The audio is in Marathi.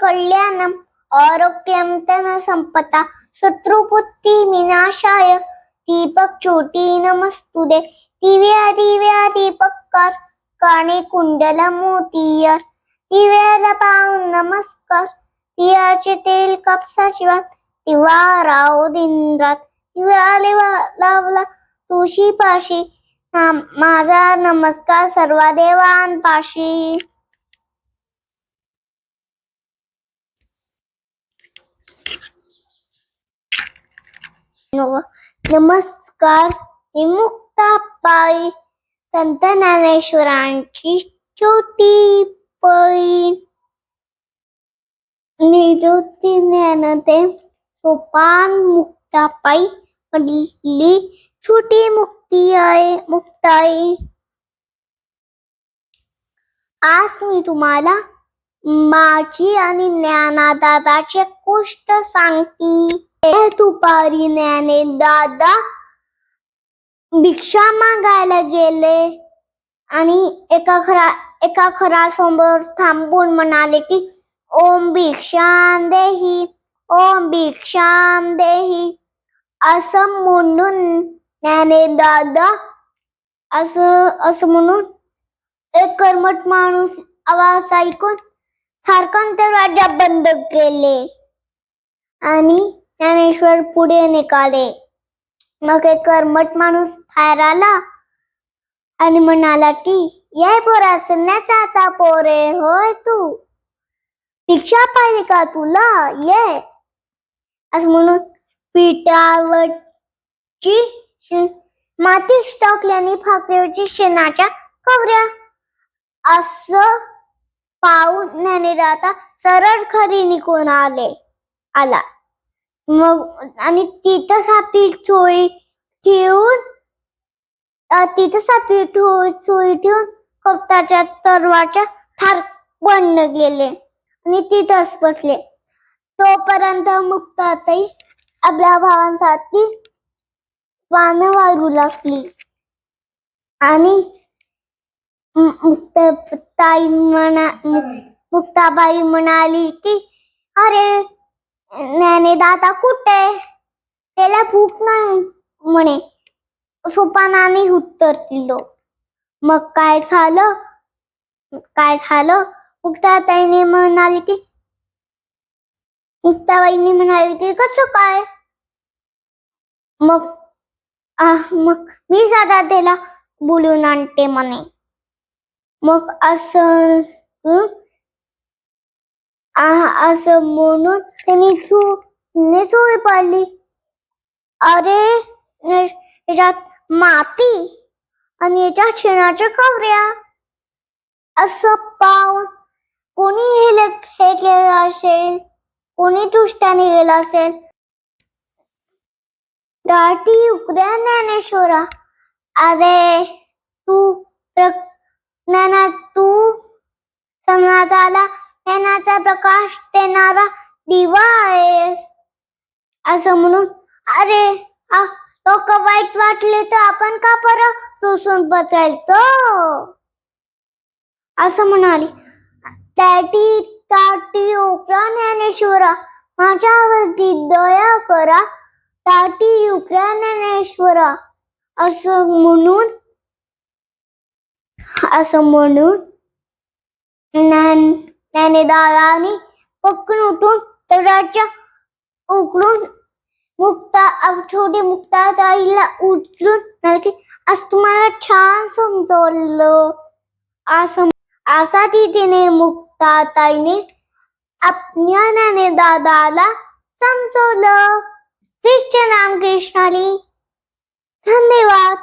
कल्याणम आरोग्यम संपता शत्रुपुत्ती विनाशाय। दीपक ज्योती नमस्तुदे। दिव्या दिव्या दीपककार। काणे कुंडल मोतीयर दिव्याला पाहून नमस्कार दियाचे तेल कापसाची वात दिवा राव दिनरात। दिव्याले लावला तुळशी पाशी माझा नमस्कार सर्व देवांपाशी नमस्कार. मुक्ता संत ज्ञानेश्वरांची छोटी पैन निवृत्ती ज्ञानते. सोपान मुक्ताबाई म्हटली छोटी मुक्ती आहे मुक्ताई. आज मी तुम्हाला माझी आणि ज्ञानादादाची गोष्ट सांगती. दुपारी ज्ञाने दादा. भिक्षा मागायला गेले. आणि एका खरा एका खरासमोर थांबून म्हणाले की ओम भिक्षाम देही ओम भिक्षाम देही. असं म्हणून ज्ञाने दादा असं असं म्हणून एक कर्मट माणूस आवाज ऐकून थारकन दरवाजा बंद केले. आणि ज्ञानेश्वर पुढे निघाले. मग एक कर्मट माणूस बाहेर आला आणि म्हणाला की ये पोरा संन्यासाचा पोरे होय तू. भिक्षा पाहिजे का तुला? ये. असं म्हणून पिठावरची माती टाकल्याने फाकरीवरची शेणाच्या कवऱ्या. असं पाहून ज्ञानी राहता सरळ खरी निघून आले आला. मग आणि तिथं सापी चोळी ठेवून तिथं सापी चोळी ठेवून कपटाच्या तरवाच्या थार बंद गेले. आणि तिथंच बसले. तोपर्यंत मुक्ताताई आपल्या भावांसाठी पानं वारू लागली. आणि मु- म्हणा मुक्ताबाई म्हणाली की अरे ज्ञाने दादा कुठे? त्याला भूक नाही म्हणे. सोपानाने उत्तर दिलं मग काय झालं? काय झालं? मुक्ताबाईने म्हणाली की मुक्ताबाईने म्हणाली की कसं काय? मग मग मी जादा त्याला बोलून आणते म्हणे. मग असं असं म्हणून त्यांनी चू ने चोळी पाडली. अरे याच्यात माती आणि याच्यात शेणाच्या कवऱ्या. असं पाहून कोणी हे हे केलं असेल? कोणी दुष्टाने गेला असेल? दाटी उकड्या ज्ञानेश्वरा. अरे तू ज्ञाना तू समाजाला ज्ञानाचा प्रकाश देणारा दिवा आहेस. असं म्हणून अरे आ, लोक वाईट वाटले तर आपण का परत रुसून बसायचं? असं म्हणाली. त्याटी ताटी उकरा ज्ञानेश्वरा माझ्यावरती दया करा. ताटी उकरा ज्ञानेश्वरा. असं म्हणून असं म्हणून ज्ञान ज्ञानेदाराने पकडून उठून तळाच्या उकडून मुक्ता अव- छोटी मुक्ता ताईला उचलून म्हणाले आज तुम्हाला छान समजवलं असं असा तिने मुक्ता ताईने आपल्या दादाला समजवलं. कृष्ण राम कृष्णाली धन्यवाद.